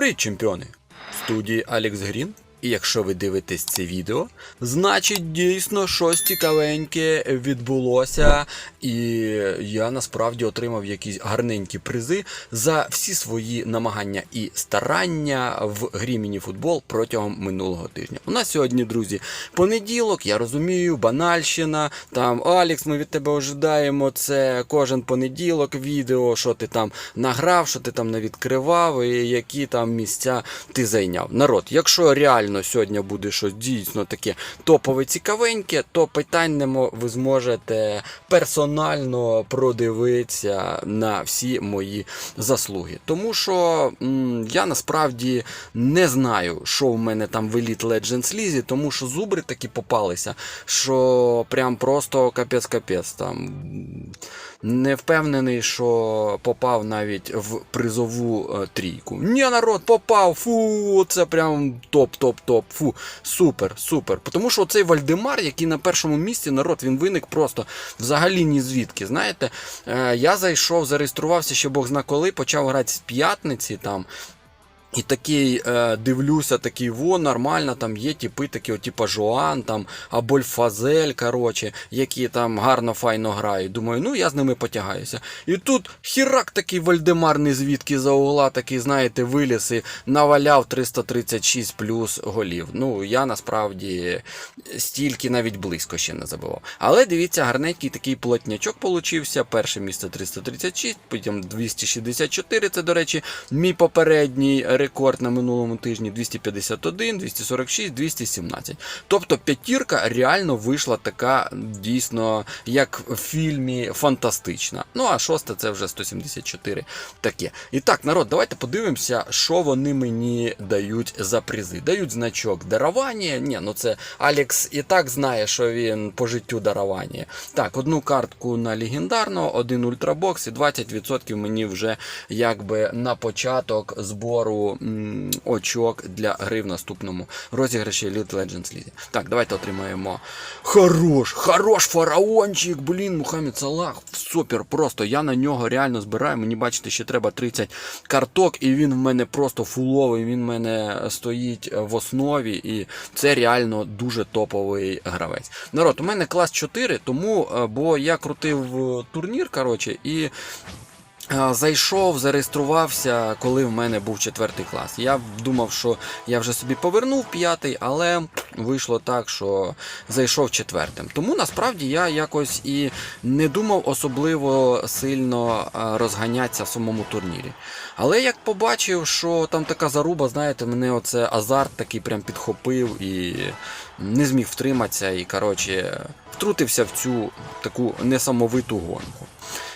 Привіт, чемпіони! В студії Алекс Грін. І якщо ви дивитесь це відео, значить дійсно щось цікавеньке відбулося, і я насправді отримав якісь гарненькі призи за всі свої намагання і старання в грі мініфутбол протягом минулого тижня. У нас сьогодні, друзі, понеділок, я розумію, банальщина. Там Алекс, ми від тебе ожидаємо це кожен понеділок відео, що ти там награв, що ти там не відкривав, і які там місця ти зайняв. Народ, якщо реально сьогодні буде щось дійсно таке топове цікавеньке, то питань ви зможете персонально продивитися на всі мої заслуги. Тому що м, я насправді не знаю, що в мене там в Elite Legends лізі, тому що зубри такі попалися, що прям просто капець-капець там. Не впевнений, що попав навіть в призову е, трійку. Ні, народ попав! Фу, це прям топ-топ-топ. Фу, супер, супер. Тому що цей Вальдемар, який на першому місці, народ, він виник просто взагалі ні звідки. Знаєте, е, я зайшов, зареєструвався ще Бог зна коли, почав грати з п'ятниці там. І такий е, дивлюся, такий во, нормально, там є типи, такі, от, типа Жоан, там, або Фазель, коротше, які там гарно файно грають. Думаю, ну я з ними потягаюся. І тут хірак такий Вальдемар звідки за угла, такий, знаєте, виліз і наваляв 336 плюс голів. Ну, я насправді стільки навіть близько ще не забивав. Але дивіться, гарненький такий плотнячок получився. Перше місце 336, потім 264. Це, до речі, мій попередній рекорд на минулому тижні 251, 246, 217. Тобто п'ятірка реально вийшла така дійсно, як в фільмі, фантастична. Ну а шоста це вже 174 таке. І так, народ, давайте подивимося, що вони мені дають за призи. Дають значок дарування. Ні, ну це Алекс і так знає, що він по життю дарування. Так, одну картку на легендарного, один ультрабокс і 20% мені вже якби на початок збору очок для гри в наступному розіграші Elite Legends League. Так, давайте отримаємо. Хорош, хорош фараончик, блін, Мухаммед Салах. Супер, просто я на нього реально збираю. Мені бачите, ще треба 30 карток, і він в мене просто фуловий, він в мене стоїть в основі, і це реально дуже топовий гравець. Народ, у мене клас 4, тому, е, бо я крутив е, турнір, коротше, і. Зайшов, зареєструвався, коли в мене був четвертий клас. Я думав, що я вже собі повернув п'ятий, але вийшло так, що зайшов четвертим. Тому насправді я якось і не думав особливо сильно розганятися в самому турнірі. Але як побачив, що там така заруба, знаєте, мене оце азарт такий прям підхопив і не зміг втриматися, і коротше втрутився в цю таку несамовиту гонку.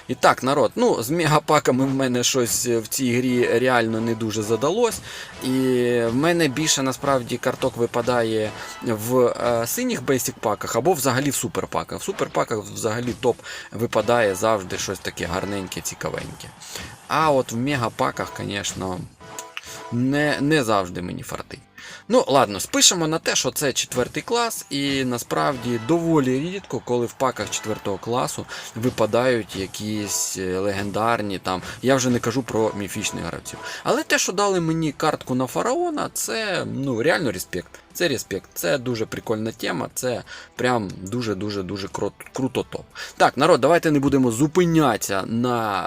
І так, народ, ну з мегапаками в мене щось в цій грі реально не дуже задалось. І в мене більше насправді карток випадає в е, синіх бейсік паках або взагалі в суперпаках. В суперпаках взагалі топ випадає завжди щось таке гарненьке, цікавеньке. А от в мегапаках, звісно, не, не завжди мені фартить. Ну, ладно, спишемо на те, що це четвертий клас, і насправді доволі рідко, коли в паках четвертого класу випадають якісь е, легендарні там. Я вже не кажу про міфічних гравців. Але те, що дали мені картку на фараона, це ну реально респект. Це респект, це дуже прикольна тема, це прям дуже-дуже дуже круто топ. Так, народ, давайте не будемо зупинятися на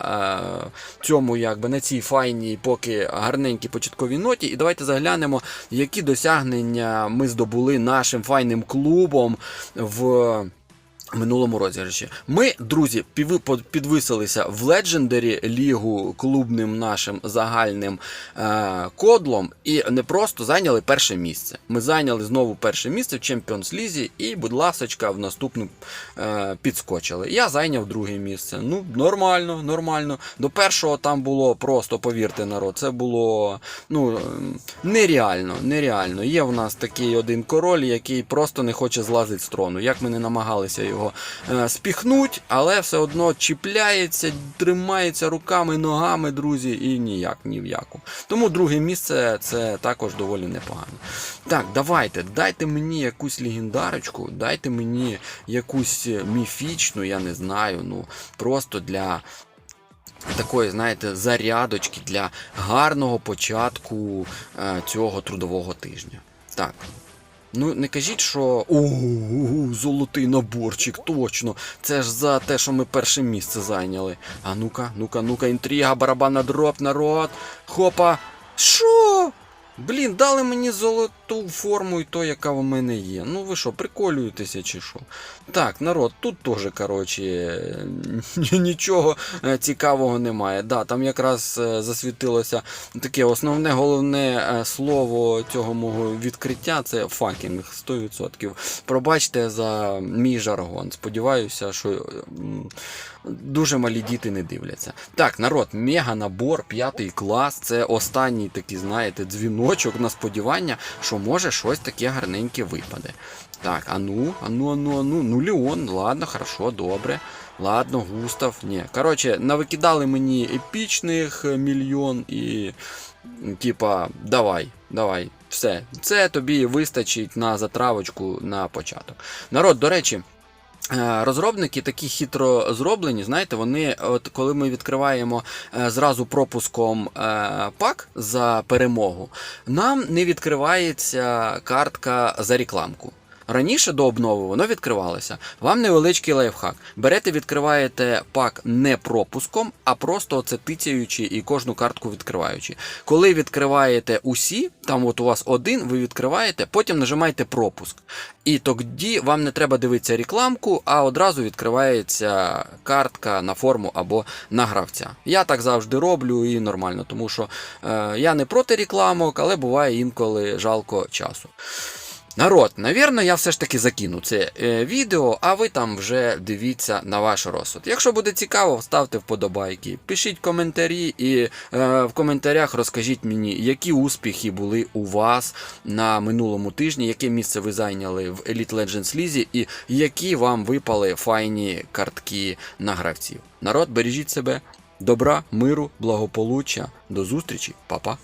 е, цьому, якби на цій файній, поки гарненькій початковій ноті. І давайте заглянемо, які досягнення ми здобули нашим файним клубом в. Минулому розіграші. Ми, друзі, підвисилися в Legendary лігу клубним нашим загальним е- кодлом і не просто зайняли перше місце. Ми зайняли знову перше місце в Champions Лізі і, будь ласочка, в наступну е- підскочили. Я зайняв друге місце. Ну, нормально, нормально. До першого там було просто, повірте, народ, це було ну, ем, нереально, нереально. Є в нас такий один король, який просто не хоче злазити з трону. Як ми не намагалися його е, спіхнуть, але все одно чіпляється, тримається руками, ногами, друзі, і ніяк ні в яку. Тому друге місце це також доволі непогано. Так, давайте, дайте мені якусь легендарочку, дайте мені якусь міфічну, я не знаю, ну просто для. такої, знаєте, зарядочки для гарного початку е, цього трудового тижня. Так. Ну, не кажіть, що. О, золотий наборчик, точно. Це ж за те, що ми перше місце зайняли. А ну-ка, ну-ка, ну-ка, інтрига, барабанна дроп, народ. Хопа. Що? Блін, дали мені золоту форму і то, яка в мене є. Ну ви що, приколюєтеся чи що? Так, народ, тут теж, коротше, нічого е, цікавого немає. Да, там якраз е, засвітилося таке основне головне е, слово цього мого відкриття це факінг 100%. Пробачте за мій жаргон. Сподіваюся, що дуже малі діти не дивляться. Так, народ, мега набор, п'ятий клас. Це останній такий, знаєте, дзвіночок на сподівання, що може щось таке гарненьке випаде. Так, а ну, а ну, а ну, а ну, ну Леон, ладно, хорошо, добре. Ладно, Густав. Ні. Коротше, навикидали мені епічних е, мільйон і. Типа, давай, давай, все. Це тобі вистачить на затравочку на початок. Народ, до речі. Е, Розробники такі хитро зроблені, знаєте, вони, от коли ми відкриваємо е, зразу пропуском е, пак за перемогу, нам не відкривається картка за рекламку. Раніше до обнови воно відкривалося. Вам невеличкий лайфхак. Берете, відкриваєте пак не пропуском, а просто оце тицяючи і кожну картку відкриваючи. Коли відкриваєте усі, там от у вас один, ви відкриваєте, потім нажимаєте пропуск. І тоді вам не треба дивитися рекламку, а одразу відкривається картка на форму або на гравця. Я так завжди роблю і нормально, тому що е, я не проти рекламок, але буває інколи жалко часу. Народ, навірно, я все ж таки закину це е, відео, а ви там вже дивіться на ваш розсуд. Якщо буде цікаво, ставте вподобайки, пишіть коментарі і е, в коментарях розкажіть мені, які успіхи були у вас на минулому тижні, яке місце ви зайняли в Elite Legends Лізі і які вам випали файні картки на гравців. Народ, бережіть себе, добра, миру, благополуччя. До зустрічі, па-па.